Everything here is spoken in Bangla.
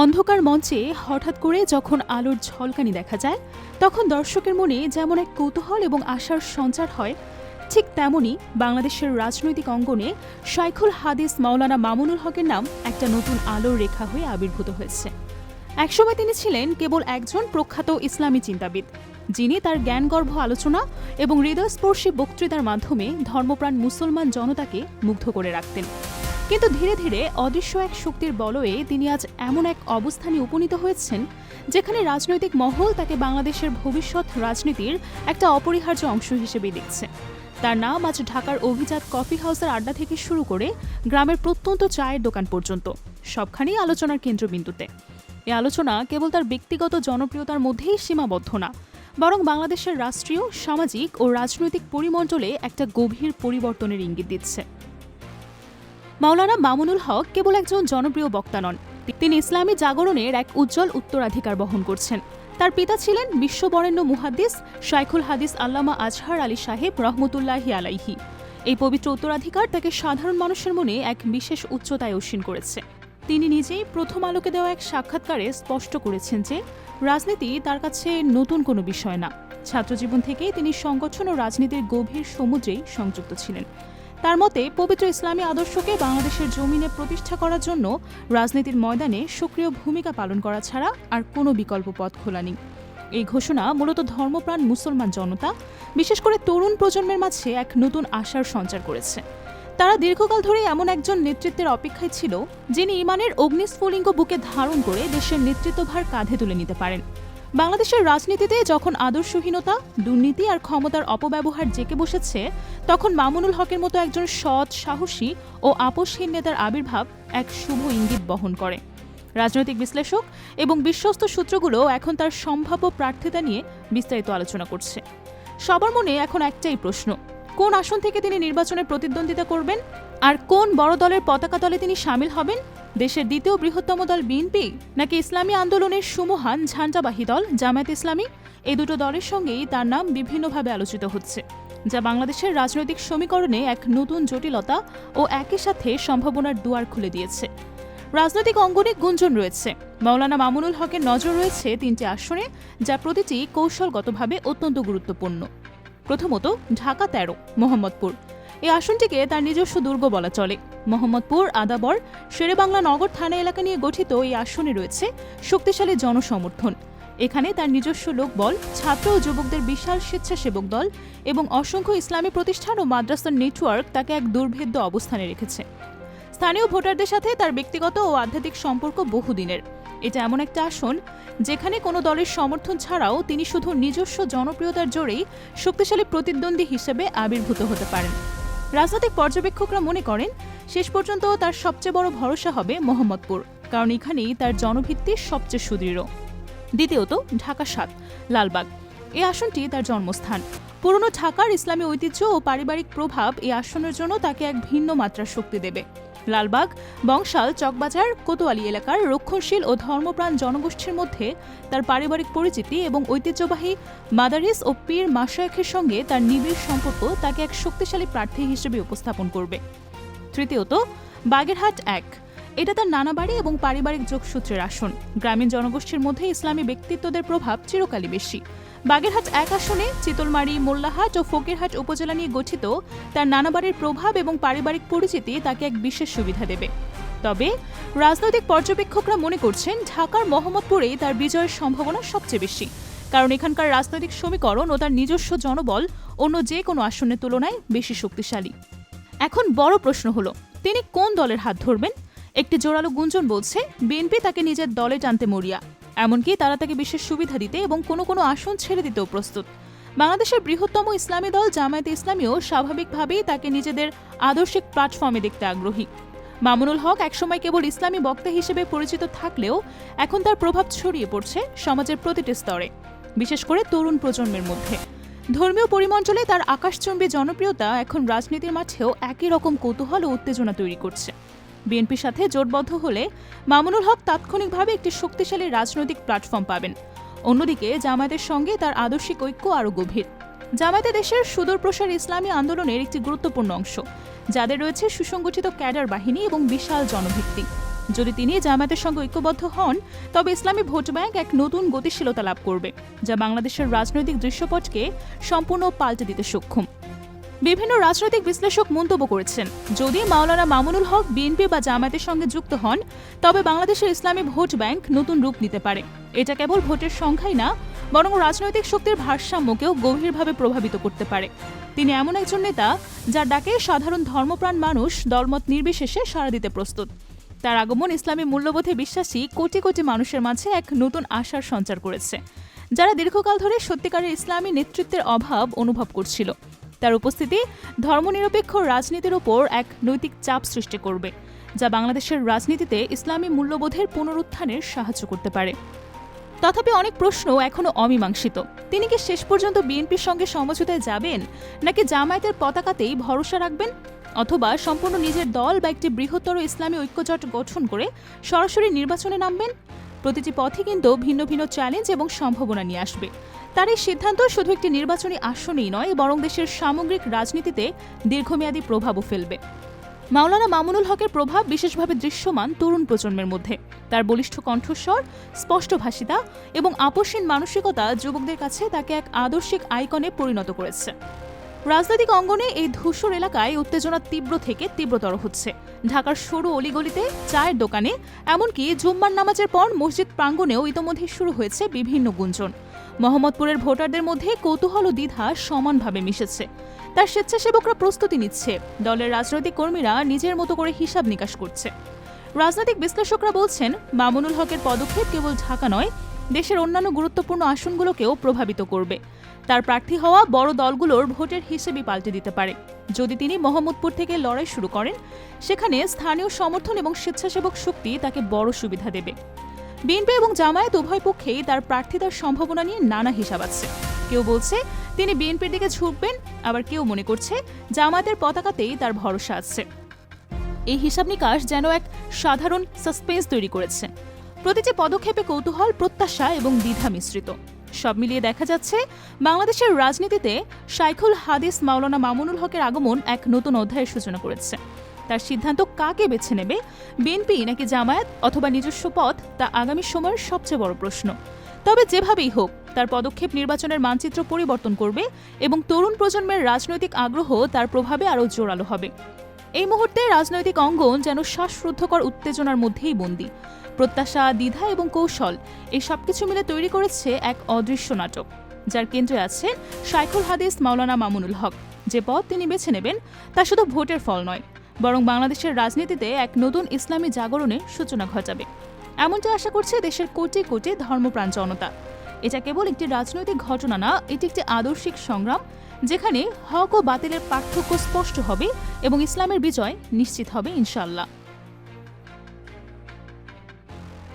অন্ধকার মঞ্চে হঠাৎ করে যখন আলোর ঝলকানি দেখা যায়, তখন দর্শকের মনে যেমন এক কৌতূহল এবং আশার সঞ্চার হয়, ঠিক তেমনি বাংলাদেশের রাজনৈতিক অঙ্গনে শাইখুল হাদিস মাওলানা মামুনুল হকের নাম একটা নতুন আলোর রেখা হয়ে আবির্ভূত হয়েছে। একসময় তিনি ছিলেন কেবল একজন প্রখ্যাত ইসলামী চিন্তাবিদ, যিনি তার জ্ঞানগর্ভ আলোচনা এবং হৃদয়স্পর্শী বক্তৃতার মাধ্যমে ধর্মপ্রাণ মুসলমান জনতাকে মুগ্ধ করে রাখতেন। কিন্তু ধীরে ধীরে অদৃশ্য এক শক্তির বলয়ে তিনি আজ এমন এক অবস্থানে উপনীত হয়েছেন, যেখানে রাজনৈতিক মহল তাকে বাংলাদেশের ভবিষ্যৎ রাজনীতির একটা অপরিহার্য অংশ হিসেবে দেখছে। তার নাম আজ ঢাকার অভিজাত কফি হাউসের আড্ডা থেকে শুরু করে গ্রামের প্রত্যন্ত চায়ের দোকান পর্যন্ত, সবখানেই আলোচনার কেন্দ্রবিন্দুতে। এ আলোচনা কেবল তার ব্যক্তিগত জনপ্রিয়তার মধ্যেই সীমাবদ্ধ না, বরং বাংলাদেশের রাষ্ট্রীয়, সামাজিক ও রাজনৈতিক পরিমণ্ডলে একটা গভীর পরিবর্তনের ইঙ্গিত দিচ্ছে। মাওলানা মামুনুল হক কেবল একজন জনপ্রিয় বক্তা নন। তিনি ইসলামী জাগরণের এক উজ্জ্বল উত্তরাধিকার বহন করছেন। তার পিতা ছিলেন বিশ্ববরেণ্য মুহাদ্দিস শাইখুল হাদিস আল্লামা আজহার আলী সাহেব রহমতুল্লাহি আলাইহি। এই পবিত্র উত্তরাধিকার তাকে সাধারণ মানুষের মনে এক বিশেষ উচ্চতায় অশ্বিন করেছে। তিনি নিজেই প্রথম আলোকে দেওয়া এক সাক্ষাৎকারে স্পষ্ট করেছেন যে, রাজনীতি তার কাছে নতুন কোনো বিষয় না। ছাত্রজীবন থেকেই তিনি সংগঠন ও রাজনীতির গভীর সমুদ্রেই সংযুক্ত ছিলেন। তার মতে, পবিত্র ইসলামী আদর্শকে বাংলাদেশের জমিনে প্রতিষ্ঠা করার জন্য রাজনীতির ময়দানে সক্রিয় ভূমিকা পালন করা ছাড়া আর কোনো বিকল্প পথ খোলা নেই। এই ঘোষণা মূলত ধর্মপ্রাণ মুসলমান জনতা, বিশেষ করে তরুণ প্রজন্মের মাঝে এক নতুন আশার সঞ্চার করেছে। তারা দীর্ঘকাল ধরে এমন একজন নেতৃত্বের অপেক্ষায় ছিল, যিনি ইমানের অগ্নিস্ফুলিঙ্গ বুকে ধারণ করে দেশের নেতৃত্বভার কাঁধে তুলে নিতে পারেন। বাংলাদেশের রাজনীতিতে যখন আদর্শহীনতা, দুর্নীতি আর ক্ষমতার অপব্যবহার জেকে বসেছে, তখন মামুনুল হকের মতো একজন সৎ, সাহসী ও আপোষহীন নেতার আবির্ভাব এক শুভ ইঙ্গিত বহন করে। রাজনৈতিক বিশ্লেষক এবং বিশ্বস্ত সূত্রগুলো এখন তার সম্ভাব্য প্রার্থিতা নিয়ে বিস্তারিত আলোচনা করছে। সবার মনে এখন একটাই প্রশ্ন, কোন আসন থেকে তিনি নির্বাচনে প্রতিদ্বন্দ্বিতা করবেন? আর কোন বড় দলের পতাকা দলে তিনি সামিল হবেন? দেশের দ্বিতীয় বৃহত্তম দল বিএনপি? নাকি ইসলামী আন্দোলনের সুমহান ঝান্ডাবাহী দল, জামায়াত ইসলামী? এই দুটো দলের সঙ্গেই তার নাম বিভিন্নভাবে আলোচিত হচ্ছে, যা বাংলাদেশের রাজনৈতিক সমীকরণে এক নতুন জটিলতা ও একই সাথে সম্ভাবনার দুয়ার খুলে দিয়েছে। রাজনৈতিক অঙ্গনে গুঞ্জন রয়েছে। মাওলানা মামুনুল হকের নজর রয়েছে তিনটি আসনে, যা প্রতিটি কৌশলগতভাবে অত্যন্ত গুরুত্বপূর্ণ। প্রথমত, ঢাকা তেরো, মোহাম্মদপুর। এই আসনটিকে তার নিজস্ব দুর্গ বলা চলে। মোহাম্মদপুর, আদাবর, শেরেবাংলা নগর থানা এলাকা নিয়ে গঠিত এই আসনে রয়েছে শক্তিশালী জনসমর্থন। এখানে তার নিজস্ব লোকবল, ছাত্র ও যুবকদের বিশাল স্বেচ্ছাসেবক দল এবং অসংখ্য ইসলামী প্রতিষ্ঠান ও মাদ্রাসার নেটওয়ার্ক তাকে এক দুর্ভেদ্য অবস্থানে রেখেছে। স্থানীয় ভোটারদের সাথে তার ব্যক্তিগত ও আধ্যাত্মিক সম্পর্ক বহুদিনের। এটা এমন একটা আসন যেখানে কোনো দলের সমর্থন ছাড়াও তিনি শুধু নিজস্ব জনপ্রিয়তার জোরেই শক্তিশালী প্রতিদ্বন্দ্বী হিসেবে আবির্ভূত হতে পারেন। রাজনৈতিক পর্যবেক্ষকরা মনে করেন, শেষ পর্যন্ত তার সবচেয়ে বড় ভরসা হবে মোহাম্মদপুর, কারণ এখানেই তার জনভিত্তি সবচেয়ে সুদৃঢ়। দ্বিতীয়ত, ঢাকা সাত, লালবাগ। এ আসনটি তার জন্মস্থান। পুরনো ঢাকার ইসলামী ঐতিহ্য ও পারিবারিক প্রভাব এই আসনের জন্য তাকে এক ভিন্ন মাত্রার শক্তি দেবে। লালবাগ, বংশাল, চকবাজার, কোতোয়ালি এলাকার রক্ষণশীল ও ধর্মপ্রাণ জনগোষ্ঠীর মধ্যে তার পারিবারিক পরিচিতি এবং ঐতিহ্যবাহী মাদারিস ও পীর মাশায়েখের সঙ্গে তার নিবিড় সম্পর্ক তাকে এক শক্তিশালী প্রার্থী হিসেবে উপস্থাপন করবে। তৃতীয়ত, বাগেরহাট এক। এটা তার নানা বাড়ি এবং পারিবারিক যোগসূত্রের আসন। গ্রামীণ জনগোষ্ঠীর মধ্যে ইসলামী ব্যক্তিত্বদের প্রভাব চিরকালই বেশি। বাগেরহাট এক আসনে চিতলমারি, মোল্লাহাট ও ফকিরহাট উপজেলা নিয়ে গঠিত তার নানা বাড়ির প্রভাব এবং পারিবারিক পরিচিতি তাকে এক বিশেষ সুবিধা দেবে। তবে রাজনৈতিক পর্যবেক্ষকরা মনে করছেন ঢাকার মোহাম্মদপুরেই তার বিজয়ের সম্ভাবনা সবচেয়ে বেশি। কারণ এখানকার রাজনৈতিক সমীকরণ ও তার নিজস্ব জনবল অন্য যে কোনো আসনের তুলনায় বেশি শক্তিশালী। এখন বড় প্রশ্ন হলো, তিনি কোন দলের হাত ধরবেন? একটি জোরালো গুঞ্জন বলছে, বিএনপি তাকে নিজের দলে টানতে মরিয়া। এমনকি তারা তাকে বিশেষ সুবিধা দিতে এবং কোনো কোনো আসন ছেড়ে দিতেও প্রস্তুত। বাংলাদেশের বৃহত্তম ইসলামী দল জামায়াতে ইসলামীও স্বাভাবিকভাবেই তাকে নিজেদের আদর্শিক প্ল্যাটফর্মে দেখতে আগ্রহী। মামুনুল হক একসময় কেবল ইসলামী বক্তা হিসেবে পরিচিত থাকলেও এখন তার প্রভাব ছড়িয়ে পড়ছে সমাজের প্রতিটি স্তরে, বিশেষ করে তরুণ প্রজন্মের মধ্যে। ধর্মীয় পরিমণ্ডলে তার আকাশচুম্বী জনপ্রিয়তা এখন রাজনীতির মাঠেও একই রকম কৌতূহল ও উত্তেজনা তৈরি করছে। বিএনপির সাথে জোটবদ্ধ হলে মামুনুল হক তাৎক্ষণিকভাবে একটি শক্তিশালী রাজনৈতিক প্ল্যাটফর্ম পাবেন। অন্যদিকে জামায়াতের সঙ্গে তার আদর্শিক ঐক্য আরও গভীর। জামায়াতে দেশের সুদূরপ্রসার ইসলামী আন্দোলনের একটি গুরুত্বপূর্ণ অংশ, যাদের রয়েছে সুসংগঠিত ক্যাডার বাহিনী এবং বিশাল জনভিত্তি। যদি তিনি জামায়াতের সঙ্গে ঐক্যবদ্ধ হন, তবে ইসলামী ভোট ব্যাংক এক নতুন গতিশীলতা লাভ করবে, যা বাংলাদেশের রাজনৈতিক দৃশ্যপটকে সম্পূর্ণ পাল্টে দিতে সক্ষম। বিভিন্ন রাজনৈতিক বিশ্লেষক মন্তব্য করেছেন। যদি মাওলানা মামুনুল হক, বিএনপি বা জামায়াতের সঙ্গে যুক্ত হন, তবে বাংলাদেশের ইসলামী ভোট ব্যাংক নতুন রূপ নিতে পারে। এটা কেবল ভোটের সংখ্যাই না, বরং রাজনৈতিক শক্তির ভারসাম্যকেও গভীরভাবে প্রভাবিত করতে পারে। তিনি এমন একজন নেতা, যার ডাকে সাধারণ ধর্মপ্রাণ মানুষ দলমত নির্বিশেষে সাড়া দিতে প্রস্তুত। তার আগমন ইসলামী মূল্যবোধে বিশ্বাসী কোটি কোটি মানুষের মাঝে এক নতুন আশার সঞ্চার করেছে, যারা দীর্ঘকাল ধরে সত্যিকারের ইসলামী নেতৃত্বের অভাব অনুভব করছিল। তার উপস্থিতি ধর্মনিরপেক্ষ রাজনীতির ওপর এক নৈতিক চাপ সৃষ্টি করবে, যা বাংলাদেশের রাজনীতিতে ইসলামী মূল্যবোধের পুনরুত্থানের সাহায্য করতে পারে। তথাপি অনেক প্রশ্ন এখনও অমীমাংসিত। তিনি কি শেষ পর্যন্ত বিএনপির সঙ্গে সমঝোতায় যাবেন, নাকি জামায়াতের পতাকাতেই ভরসা রাখবেন? অথবা সম্পূর্ণ নিজের দল বা একটি বৃহত্তর ইসলামী ঐক্যজোট গঠন করে সরাসরি নির্বাচনে নামবেন? প্রতিটি পথই কিন্তু ভিন্ন ভিন্ন চ্যালেঞ্জ এবং সম্ভাবনা নিয়ে আসবে। তার এই সিদ্ধান্ত শুধু একটি নির্বাচনী আসনেই নয়, বরং দেশের সামগ্রিক রাজনীতিতে দীর্ঘমেয়াদী প্রভাবও ফেলবে। মাওলানা মামুনুল হকের প্রভাব বিশেষভাবে দৃশ্যমান তরুণ প্রজন্মের মধ্যে। তার বলিষ্ঠ কণ্ঠস্বর স্পষ্টভাষিতা এবং আপসীন মানসিকতা যুবকদের কাছে তাকে এক আদর্শিক আইকনে পরিণত করেছে। রাজনৈতিক অঙ্গনে এই ধূসর এলাকায় উত্তেজনা তীব্র থেকে তীব্রতর হচ্ছে। ঢাকার সরু অলিগলিতে চায়ের দোকানে, এমনকি জুম্মার নামাজের পর মসজিদ প্রাঙ্গণেও ইতোমধ্যে শুরু হয়েছে বিভিন্ন গুঞ্জন। মোহাম্মদপুরের ভোটারদের মধ্যে কৌতূহল ও দ্বিধা সমানভাবে মিশেছে। তার স্বেচ্ছাসেবকরা প্রস্তুতি নিচ্ছে। দলের রাজনৈতিক কর্মীরা নিজের মতো করে হিসাব নিকাশ করছে। রাজনৈতিক বিশ্লেষকরা বলছেন, মামুনুল হকের পদক্ষেপ কেবল ঢাকা নয়, দেশের অন্যান্য গুরুত্বপূর্ণ আসনগুলোকেও প্রভাবিত করবে। তার প্রার্থী হওয়া বড় দলগুলোর ভোটের হিসেবে পাল্টে দিতে পারে। যদি তিনি মোহাম্মদপুর থেকে লড়াই শুরু করেন, সেখানে স্থানীয় সমর্থন এবং স্বেচ্ছাসেবক শক্তি তাকে বড় সুবিধা দেবে। বিএনপি এবং জামায়াত উভয় পক্ষেই তার প্রার্থিতার সম্ভাবনা নিয়ে নানা হিসাব আছে। কেউ বলছে, তিনি বিএনপির দিকে ঝুঁকবেন, আবার কেউ মনে করছে, জামায়াতের পতাকাতেই তার ভরসা আছে। এই হিসাব নিকাশ যেন এক সাধারণ সাসপেন্স তৈরি করেছে। প্রতিটি পদক্ষেপে কৌতূহল, প্রত্যাশা এবং দ্বিধা মিশ্রিত। সব মিলিয়ে দেখা যাচ্ছে, বাংলাদেশের রাজনীতিতে শাইখুল হাদিস মাওলানা মামুনুল হকের আগমন এক নতুন অধ্যায়ের সূচনা করেছে। তার সিদ্ধান্ত কাকে বেছে নেবে? বিএনপি নাকি জামায়াত, অথবা নিজস্ব পথ? তা আগামী সময়ের সবচেয়ে বড় প্রশ্ন। তবে যেভাবেই হোক, তার পদক্ষেপ নির্বাচনের মানচিত্র পরিবর্তন করবে এবং তরুণ প্রজন্মের রাজনৈতিক আগ্রহ তার প্রভাবে আরও জোরালো হবে। এই মুহূর্তে রাজনৈতিক অঙ্গন যেন শ্বাসরুদ্ধকর উত্তেজনার মধ্যেই বন্দী। প্রত্যাশা, দ্বিধা এবং কৌশল এই সবকিছু মিলে তৈরি করেছে এক অদৃশ্য নাটক। যার কেন্দ্রে আছেন শাইখুল হাদিস, মাওলানা মামুনুল হক। যে পথ তিনি বেছে নেবেন, তা শুধু ভোটের ফল নয় বরং বাংলাদেশের রাজনীতিতে এক নতুন ইসলামী জাগরণের সূচনা ঘটাবে। এমনটা আশা করছে দেশের কোটি কোটি ধর্মপ্রাণ জনতা। এটা কেবল একটি রাজনৈতিক ঘটনা না, এটি একটি আদর্শিক সংগ্রাম, যেখানে হক ও বাতিলের পার্থক্য স্পষ্ট হবে এবং ইসলামের বিজয় নিশ্চিত হবে ইনশাল্লাহ